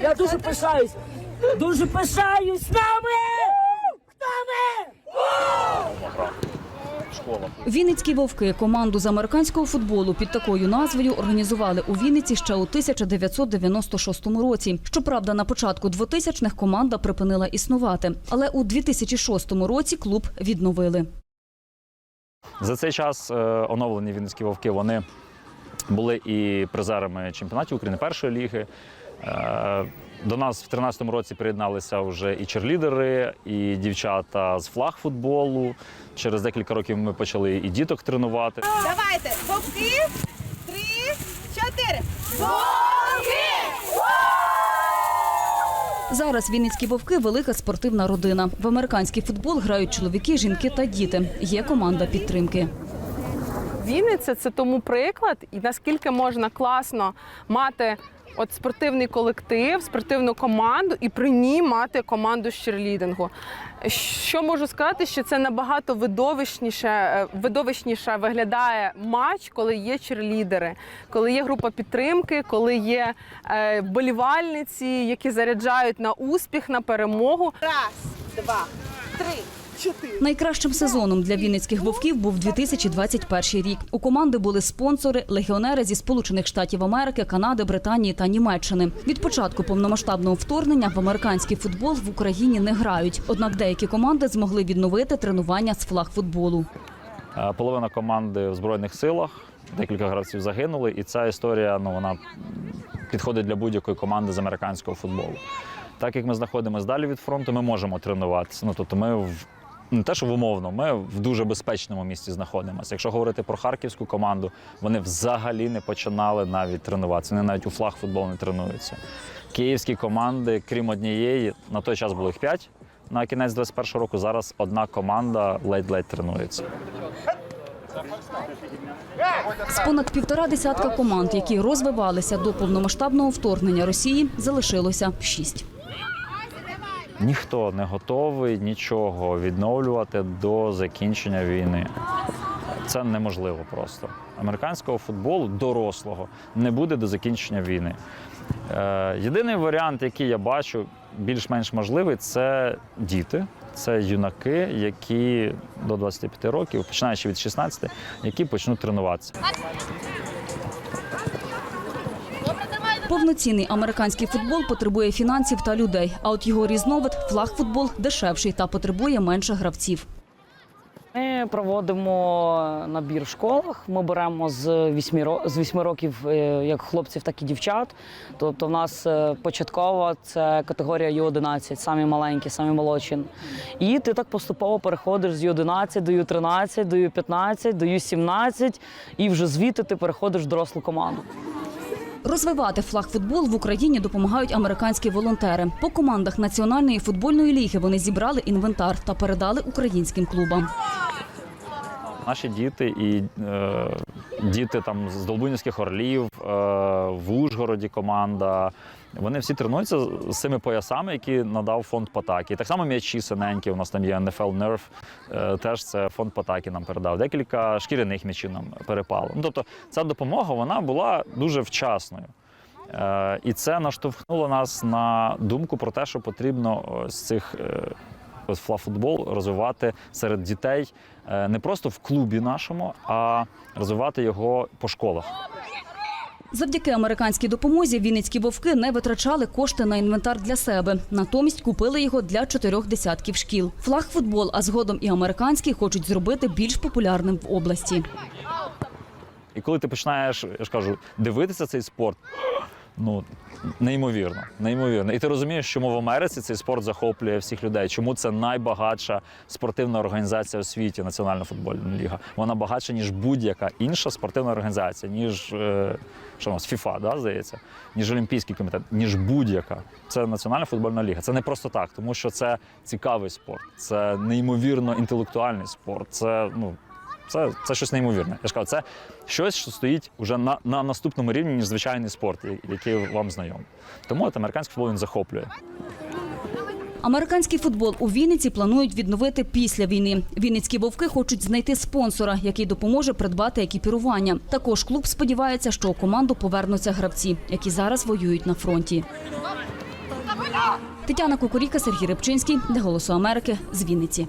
Я дуже пишаюсь. Дуже пишаюсь з нами! Хто ми? Вінницькі вовки команду з американського футболу під такою назвою організували у Вінниці ще у 1996 році. Щоправда, на початку 2000-х команда припинила існувати, але у 2006 році клуб відновили. За цей час е, оновлені Вінницькі вовки вони були і призерами чемпіонатів України першої ліги. Е, До нас в 2013 році приєдналися вже і черлідери, і дівчата з флаг футболу. Через декілька років ми почали і діток тренувати. Давайте, вовки, три, чотири. Зараз Вінницькі вовки велика спортивна родина. В американський футбол грають чоловіки, жінки та діти. Є команда підтримки. Вінниця це тому приклад, і наскільки можна класно мати от спортивний колектив, спортивну команду і при ній мати команду з черлідингу. Що можу сказати, що це набагато видовищніше, е, видовищніше виглядає матч, коли є черлідери, коли є група підтримки, коли є е, вболівальниці, які заряджають на успіх, на перемогу. Раз, два, три. Найкращим сезоном для вінницьких вовків був 2021 рік. У команди були спонсори, легіонери зі Сполучених Штатів Америки, Канади, Британії та Німеччини. Від початку повномасштабного вторгнення в американський футбол в Україні не грають. Однак деякі команди змогли відновити тренування з флаг футболу. Е, Половина команди в Збройних силах, декілька гравців загинули, і ця історія ну, вона підходить для будь-якої команди з американського футболу. Так як ми знаходимося далі від фронту, ми можемо тренуватися. Ну, тобто ми в не те, що умовно, ми в дуже безпечному місці знаходимося. Якщо говорити про харківську команду, вони взагалі не починали навіть тренуватися. Вони навіть у флаг футбол не тренуються. Київські команди, крім однієї, на той час було їх п'ять. На кінець 21 року зараз одна команда ледь-ледь тренується. З понад півтора десятка команд, які розвивалися до повномасштабного вторгнення Росії, залишилося шість. Ніхто не готовий нічого відновлювати до закінчення війни. Це неможливо просто. Американського футболу дорослого не буде до закінчення війни. Е, єдиний варіант, який я бачу більш-менш можливий, це діти. Це юнаки, які до 25 років, починаючи від 16, які почнуть тренуватися. Повноцінний американський футбол потребує фінансів та людей. А от його різновид флаг-футбол дешевший та потребує менше гравців. Ми проводимо набір в школах. Ми беремо з 8, ро- з 8 років е, як хлопців, так і дівчат. Тобто, в нас е, початкова це категорія Ю-11, самі маленькі, самі молодші. І ти так поступово переходиш з Ю-11 до Ю-13, до Ю-15, до Ю-17, і вже звідти ти переходиш в дорослу команду. Розвивати флаг-футбол в Україні допомагають американські волонтери. По командах національної футбольної ліги вони зібрали інвентар та передали українським клубам. Наші діти і е, діти там з Долбунівських орлів, е, в Ужгороді команда. Вони всі тренуються з цими поясами, які надав фонд Потакі. Так само м'ячі синенькі. У нас там є NFL Nerf, е, теж це фонд Потакі нам передав. Декілька шкіряних м'ячів нам перепало. Ну, тобто ця допомога вона була дуже вчасною. Е, І це наштовхнуло нас на думку про те, що потрібно з цих флафутбол розвивати серед дітей е, не просто в клубі нашому, а розвивати його по школах. Завдяки американській допомозі вінницькі вовки не витрачали кошти на інвентар для себе. Натомість купили його для чотирьох десятків шкіл. Флаг-футбол, а згодом і американський хочуть зробити більш популярним в області. І коли ти починаєш, я ж кажу, дивитися цей спорт, ну неймовірно, неймовірно. І ти розумієш, чому в Америці цей спорт захоплює всіх людей, чому це найбагатша спортивна організація у світі, Національна футбольна ліга. Вона багатша, ніж будь-яка інша спортивна організація, ніж е, що нас, FIFA, да, здається, ніж Олімпійський комітет, ніж будь-яка. Це Національна футбольна ліга. Це не просто так, тому що це цікавий спорт, це неймовірно інтелектуальний спорт. Це ну. Це, це щось неймовірне. Я ж кажу, це щось, що стоїть вже на, на наступному рівні, ніж звичайний спорт, який вам знайомий. Тому от американський футбол він захоплює. Американський футбол у Вінниці планують відновити після війни. Вінницькі вовки хочуть знайти спонсора, який допоможе придбати екіпірування. Також клуб сподівається, що у команду повернуться гравці, які зараз воюють на фронті. Тетяна Кукуріка, Сергій Рибчинський для Голосу Америки з Вінниці.